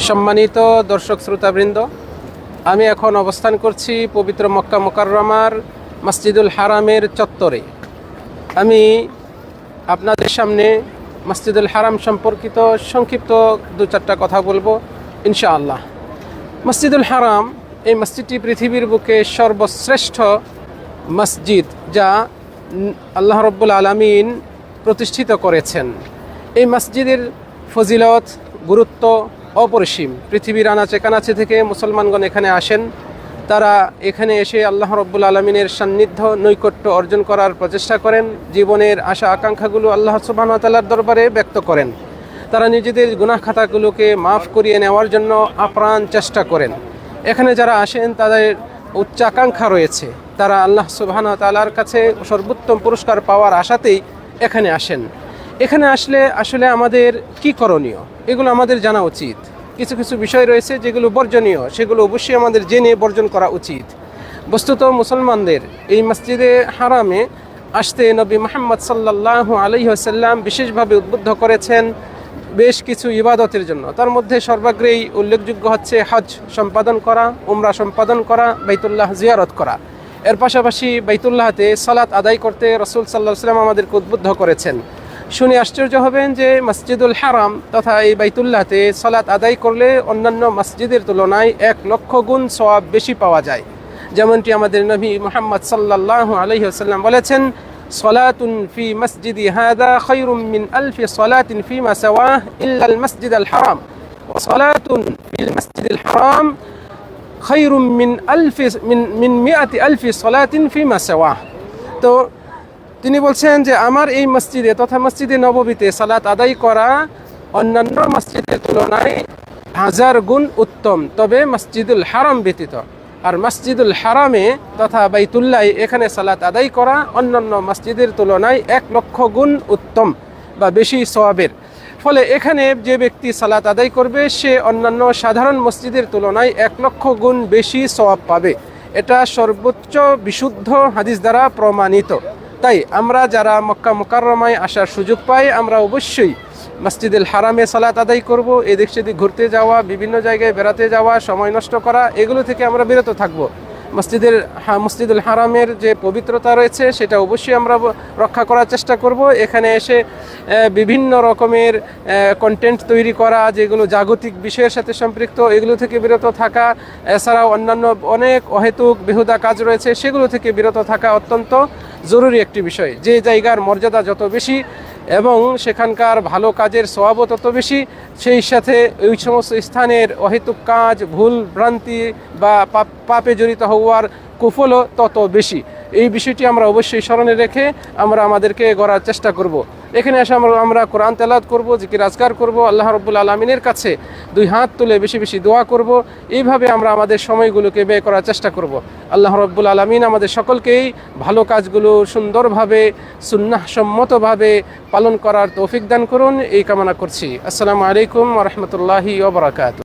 সম্মানিত দর্শক শ্রোতাবৃন্দ, আমি এখন অবস্থান করছি পবিত্র মক্কা মোকাররমার মসজিদুল হারামের চত্বরে। আমি আপনাদের সামনে মসজিদুল হারাম সম্পর্কিত সংক্ষিপ্ত দু চারটা কথা বলব, ইনশাআল্লাহ। মসজিদুল হারাম, এই মসজিদটি পৃথিবীর বুকে সর্বশ্রেষ্ঠ মসজিদ যা আল্লাহ রব্বুল আলমিন প্রতিষ্ঠিত করেছেন। এই মসজিদের ফজিলত, গুরুত্ব অপরিসীম। পৃথিবীর আনাচে কানাচে থেকে মুসলমানগণ এখানে আসেন। তারা এখানে এসে আল্লাহ রব্বুল আলমিনের সান্নিধ্য নৈকট্য অর্জন করার প্রচেষ্টা করেন। জীবনের আশা আকাঙ্ক্ষাগুলো আল্লাহ সুবাহতাল্লার দরবারে ব্যক্ত করেন। তারা নিজেদের গুনাহ খাতাগুলোকে মাফ করিয়ে নেওয়ার জন্য আপ্রাণ চেষ্টা করেন। এখানে যারা আসেন, তাদের উচ্চাকাঙ্ক্ষা রয়েছে। তারা আল্লাহ সুবাহান কাছে সর্বোত্তম পুরস্কার পাওয়ার আশাতেই এখানে আসেন। এখানে আসলে আসলে আমাদের কি করণীয়? এগুলো আমাদের জানা উচিত। কিছু কিছু বিষয় রয়েছে যেগুলো বর্জনীয়, সেগুলো অবশ্যই আমাদের জেনে বর্জন করা উচিত। বস্তুত মুসলমানদের এই মসজিদে হারামে আসতে নবী মোহাম্মদ সাল্লাহ আলহিহাসাল্লাম বিশেষভাবে উদ্বুদ্ধ করেছেন বেশ কিছু ইবাদতের জন্য। তার মধ্যে সর্বাগ্রেই উল্লেখযোগ্য হচ্ছে হজ সম্পাদন করা, উমরা সম্পাদন করা, বাইতুল্লাহ জিয়ারত করা। এর পাশাপাশি বাইতুল্লাহতে সালাত আদায় করতে রসুল সাল্লাহ সাল্লাম আমাদেরকে উদ্বুদ্ধ করেছেন। শুনে আশ্চর্য হবেন যে মসজিদুল হারাম তথা এই বাইতুল্লাহতে সলাৎ আদায় করলে অন্যান্য মসজিদের তুলনায় এক লক্ষ গুণ সওয়াব বেশি পাওয়া যায়। যেমনটি আমাদের নবী মোহাম্মদ সাল্লাহ আলহিহাসাল্লাম বলেছেন, সলাতুন ফি মসজিদি হাদা খৈরুম মিন আলফি সলাতিন ফি মাসাওয়াহ ইল্লাল মসজিদ আল হারাম। সলাতুন ফিল মসজিদ আল হারাম খৈরুম মিন আলফি, মিন মিন মিয়াতি আলফি সলাতিন ফি মাসাওয়াহ তো তিনি বলছেন যে আমার এই মসজিদে তথা মসজিদে নববীতে সালাত আদায় করা অন্যান্য মসজিদের তুলনায় হাজার গুণ উত্তম। তবে মসজিদুল হারাম ব্যতীত। আর মসজিদুল হারামে তথা বাইতুল্লাহ এখানে সালাত আদায় করা অন্যান্য মসজিদের তুলনায় এক লক্ষ গুণ উত্তম বা বেশি সওয়াবের। ফলে এখানে যে ব্যক্তি সালাত আদায় করবে, সে অন্যান্য সাধারণ মসজিদের তুলনায় এক লক্ষ গুণ বেশি সওয়াব পাবে। এটা সর্বোচ্চ বিশুদ্ধ হাদিস দ্বারা প্রমাণিত। তাই আমরা যারা মক্কা মোকাররমায় আসার সুযোগ পাই, আমরা অবশ্যই মসজিদুল হারামে সালাত আদায় করব, এদিক সেদিক ঘুরতে যাওয়া, বিভিন্ন জায়গায় বেড়াতে যাওয়া, সময় নষ্ট করা, এগুলো থেকে আমরা বিরত থাকব। মসজিদের মসজিদুল হারামের যে পবিত্রতা রয়েছে, সেটা অবশ্যই আমরা রক্ষা করার চেষ্টা করব। এখানে এসে বিভিন্ন রকমের কন্টেন্ট তৈরি করা, যেগুলো জাগতিক বিষয়ের সাথে সম্পৃক্ত, এগুলো থেকে বিরত থাকা, এছাড়াও অন্যান্য অনেক অহেতুক, বেহুদা কাজ রয়েছে, সেগুলো থেকে বিরত থাকা অত্যন্ত জরুরি একটি বিষয়। যে জায়গার মর্যাদা যত বেশি এবং সেখানকার ভালো কাজের স্বভাবও তত বেশি, সেই সাথে ওই সমস্ত স্থানের অহেতুক কাজ, ভুল ভ্রান্তি বা পাপ- জড়িত হওয়ার কুফলও তত বেশি। এই বিষয়টি আমরা অবশ্যই স্মরণে রেখে আমরা আমাদেরকে গড়ার চেষ্টা করব। এখানে এসে আমরা আমরা কোরআন তেলাত করব, জিকির রাজগার করব, আল্লাহ রব্বুল আলমিনের কাছে দুই হাত তুলে বেশি বেশি দোয়া করব। এইভাবে আমরা আমাদের সময়গুলোকে ব্যয় করার চেষ্টা করব। আল্লাহ রব্বুল আলমিন আমাদের সকলকেই ভালো কাজগুলো সুন্দরভাবে, সুন্নাহসম্মতভাবে পালন করার তৌফিক দান করুন। এই কামনা করছি। আসসালামু আলাইকুম রহমতুল্লাহি ওবরাকাত